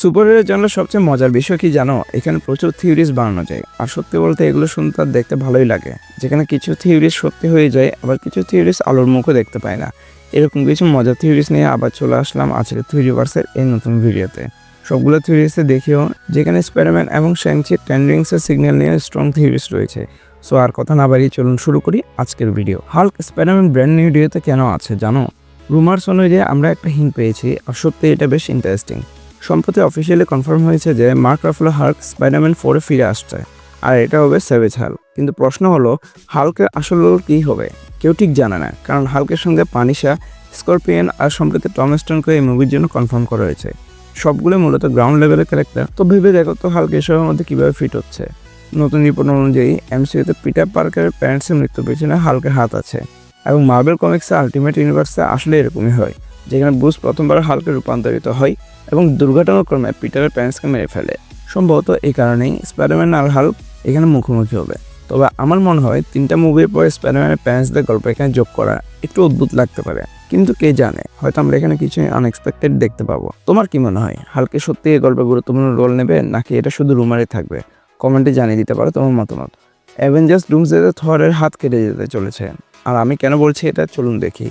Super হিরোর জন্য সবচেয়ে মজার বিষয় কি জানো? এখানে প্রচুর থিওরিজ বানানো যায়। আর সত্যি বলতে এগুলো শুনতে আর দেখতে ভালোই লাগে। যেখানে কিছু থিওরিজ সত্যি হয়ে যায়, আবার কিছু থিওরিজ আলোর মুখও দেখতে পায় না। এরকম কিছু মজার থিওরিজ নিয়ে আবার চলে আসলাম আজকে থিওরিভার্সের এই নতুন ভিডিওতে। সবগুলো থিওরিজে দেখেও, যেখানে স্পাইডারম্যান এবং শ্যাংচি টেন্ডিংসের সিগন্যাল নিয়ে স্ট্রং থিওরিজ রয়েছে। সো আর কথা না বাড়িয়ে চলুন শুরু করি আজকের video Hulk Spiderman brand new ভিডিওতে কেন আছে জানো? রুমার্স অনুযায়ী আমরা একটা হিন্ট পেয়েছি, আর সত্যি এটা বেশ ইন্টারেস্টিং সম্প্রতি অফিসিয়ালি কনফার্ম হয়েছে যে মার্ক রাফলো হার্ক স্পাইডারম্যান ফোরে ফিরে আসছে। আর এটা হবে সেভেজ হাল কিন্তু প্রশ্ন হলো, হাল্কের আসল কী হবে? কেউ ঠিক জানে না। কারণ হালকের সঙ্গে পানিশা, স্করপিয়ন আর সম্প্রতি টম স্টোনকে এই মুভির জন্য কনফার্ম করা হয়েছে। সবগুলো মূলত গ্রাউন্ড লেভেলের ক্যারেক্টার তো ভেবে দেখো তো হাল্ক এসবের মধ্যে কীভাবে ফিট হচ্ছে। নতুন রিপোর্ট অনুযায়ী এমসিউতে পিটার পার্কের প্যারেন্টসের মৃত্যুর পেছনে হালকের হাত আছে। এবং মার্বেল কমিক্সে আলটিমেট ইউনিভার্সে আসলে এরকমই হয়। যেখানে বুস প্রথমবার হালকে রূপান্তরিত হয় এবং দুর্ঘটনাক্রমে পিটারের প্যারেন্টসকে মেরে ফেলে। সম্ভবত এই কারণেই স্পাইডারম্যান আর হাল্ক এখানে মুখোমুখি হবে। তবে আমার মনে হয় তিনটা মুভির পরে স্পাইডারম্যানের প্যারেন্টসদের গল্প এখানে যোগ করা একটু অদ্ভুত লাগতে পারে। কিন্তু কে জানে, হয়তো আমরা এখানে কিছু আনএক্সপেক্টেড দেখতে পাবো। তোমার কি মনে হয়, হালকে সত্যি এই গল্পে গুরুত্বপূর্ণ রোল নেবে, নাকি এটা শুধু রুমারে থাকবে? কমেন্টে জানিয়ে দিতে পারো তোমার মতামত। অ্যাভেঞ্জার্স ডুমসডেতে থরের হাত কেটে যেতে চলেছে। আর আমি কেন বলছি এটা? চলুন দেখি।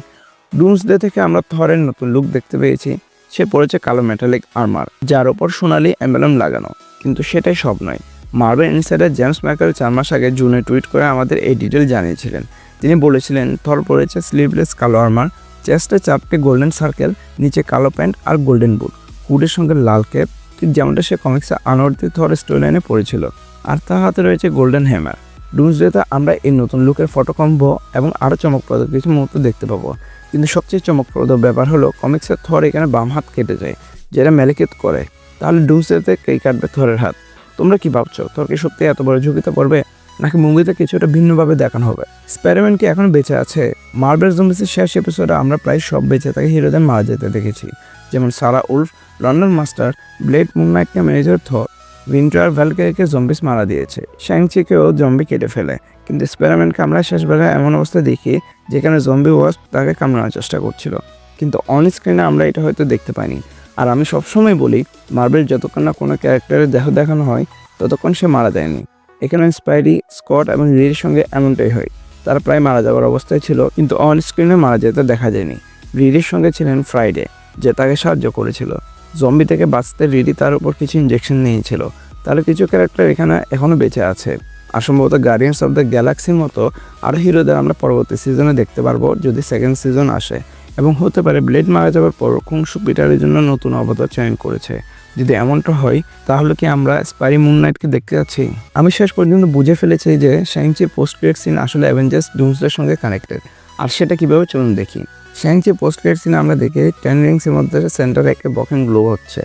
ডুমসডে থেকে আমরা থরের নতুন লুক দেখতে পেয়েছি। সে পড়েছে কালো মেটালিক আর্মার যার ওপর সোনালি অ্যাম্বেলম লাগানো। কিন্তু সেটাই সব নয়। মার্বেল ইনসাইডার জেমস ম্যাকার চার মাস আগে জুনে টুইট করে আমাদের এই ডিটেল জানিয়েছিলেন। তিনি বলেছিলেন, থর পড়েছে স্লিভলেস কালো আর্মার চেস্টে চারটে গোল্ডেন সার্কেল নিচে কালো প্যান্ট আর গোল্ডেন বুট হুডের সঙ্গে লাল ক্যাপ ঠিক যেমনটা সে কমিক্সে আনওয়ার্দি থর স্টোরি লাইনে পড়েছিল। আর তার হাতে রয়েছে গোল্ডেন হ্যামার ডুমসডেতে আমরা এই নতুন লুকের ফটো কম্বো এবং আরও চমকপ্রদ কিছু মুহূর্ত দেখতে পাবো। কিন্তু সবচেয়ে চমকপ্রদ ব্যাপার হলো কমিক্সের থর এখানে বাম হাত কেটে যায়, যেটা মেলিকেত করে। তাহলে ডুমসডেতে কে কাটবে থরের হাত? তোমরা কি ভাবছ, থর কি সত্যি এত বড় ঝুঁকিতে পড়বে? নাকি মুভিতে কিছুটা ভিন্নভাবে দেখানো হবে? স্পাইডারম্যান কি এখন বেঁচে আছে? মার্বেল জম্বিসের শেষ এপিসোডে আমরা প্রায় সব বেঁচে থাকা হিরোদের মারা যেতে দেখেছি। যেমন Sarah Wolf London master Blade মুননাইটকে manager Thor Winter ভ্যালকেরিকে জম্বিস মারা দিয়েছে। শ্যাংচিকেও জম্বি কেটে ফেলে। কিন্তু স্পাইডারম্যানকে আমরা শেষবেলায় এমন অবস্থা দেখি, যেখানে জম্বি ওয়াস তাকে কামড়ানোর চেষ্টা করছিল। কিন্তু অন স্ক্রিনে আমরা এটা হয়তো দেখতে পাইনি। আর আমি সবসময় বলি মার্বেল যতক্ষণ না কোনো ক্যারেক্টারের দেহ দেখানো হয়, ততক্ষণ সে মারা যায়নি। এখানে স্পাইডি স্কট এবং রির সঙ্গে এমনটাই হয়। তারা প্রায় মারা যাওয়ার অবস্থায় ছিল, কিন্তু অন স্ক্রিনে মারা যেতে দেখা যায়নি। রিরির সঙ্গে ছিলেন ফ্রাইডে যে তাকে সাহায্য করেছিল। জম্বি থেকে বাঁচতে রিডি তার উপর কিছু ইঞ্জেকশন নিয়েছিল। তাহলে কিছু ক্যারেক্টার এখানে এখনও বেঁচে আছে। আর সম্ভবত গার্ডিয়ান্স অফ দ্য গ্যালাক্সির মতো আরও হিরোদের আমরা পরবর্তী সিজনে দেখতে পারব যদি সেকেন্ড সিজন আসে। এবং হতে পারে ব্লেড মারা যাওয়ার পর কুংসু পিটারের জন্য নতুন অবতার চয়ন করেছে। যদি এমনটা হয়, তাহলে কি আমরা স্পাইরি মুন নাইটকে দেখতে যাচ্ছি? আমি শেষ পর্যন্ত বুঝে ফেলেছি যে শ্যাংচির পোস্ট ক্রিয়েট সিন আসলে অ্যাভেঞ্জার্স ডুমসদের সঙ্গে কানেক্টেড আর সেটা কীভাবে চলুন দেখি। শ্যাংচি পোস্ট ক্রিয়েট সিনে আমরা দেখি টেন রিংসের মধ্যে সেন্টারে একটা বকেন গ্লো হচ্ছে।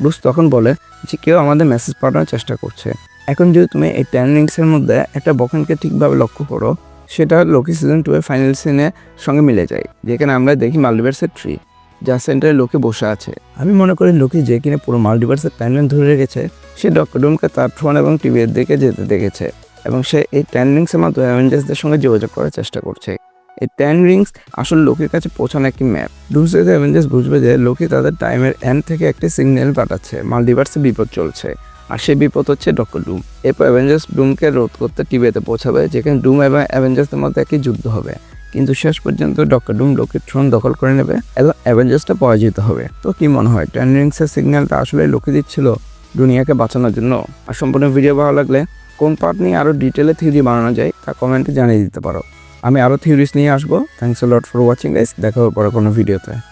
ব্রুস তখন বলে যে, কেউ আমাদের মেসেজ পাঠানোর চেষ্টা করছে। এখন যদি তুমি এই টেন রিংসের মধ্যে একটা বকেনকে ঠিকভাবে লক্ষ্য করো, সেটা লোকি সিজন টু এর ফাইনাল সিনের সঙ্গে মিলে যায়, যেখানে আমরা দেখি মাল্টিভার্সের ট্রি যা সেন্টারে লোকে বসে আছে। আমি মনে করি লোকে যে কিনে পুরো মাল্টিভার্সের টাইমলাইন ধরে রেখেছে, সে ডক্টর ডুমকে তার ফোন এবং টিভির দিকে যেতে দেখেছে, এবং সে এই রিংসের মাধ্যমে অ্যাভেঞ্জার্সদের সঙ্গে যোগাযোগ করার চেষ্টা করছে। এই টেন রিংস আসলে লোকের কাছে পৌঁছানো একটি ম্যাপ ডুমসডে অ্যাভেঞ্জার্স বুঝবে যে লোকে তাদের টাইমের এন্ড থেকে একটি সিগন্যাল পাঠাচ্ছে মাল্টিভার্সে বিপদ চলছে। আর সেই বিপদ হচ্ছে ডক্টর ডুম এরপর অ্যাভেঞ্জার্স ডুমকে রোধ করতে টিভিতে পৌঁছাবে, যেখানে ডুম এবং অ্যাভেঞ্জার্সদের মধ্যে একটি যুদ্ধ হবে। কিন্তু শেষ পর্যন্ত ডক্টর ডুম লোকের থ্রোন দখল করে নেবে এবং অ্যাভেঞ্জার্সটা পরাজিত হবে। তো কি মনে হয় টেন রিংসের সিগন্যালটা আসলে লোকে দিচ্ছিল দুনিয়াকে বাঁচানোর জন্য? আর সম্পূর্ণ ভিডিও ভালো লাগলে কোন পার্ট নিয়ে আরও ডিটেলে থিওরি বানানো যায় তা কমেন্টে জানিয়ে দিতে পারো। আমি আরও থিওরিস নিয়ে আসব. Thanks lot for watching guys দেখা হবে পরে কোনো ভিডিওতে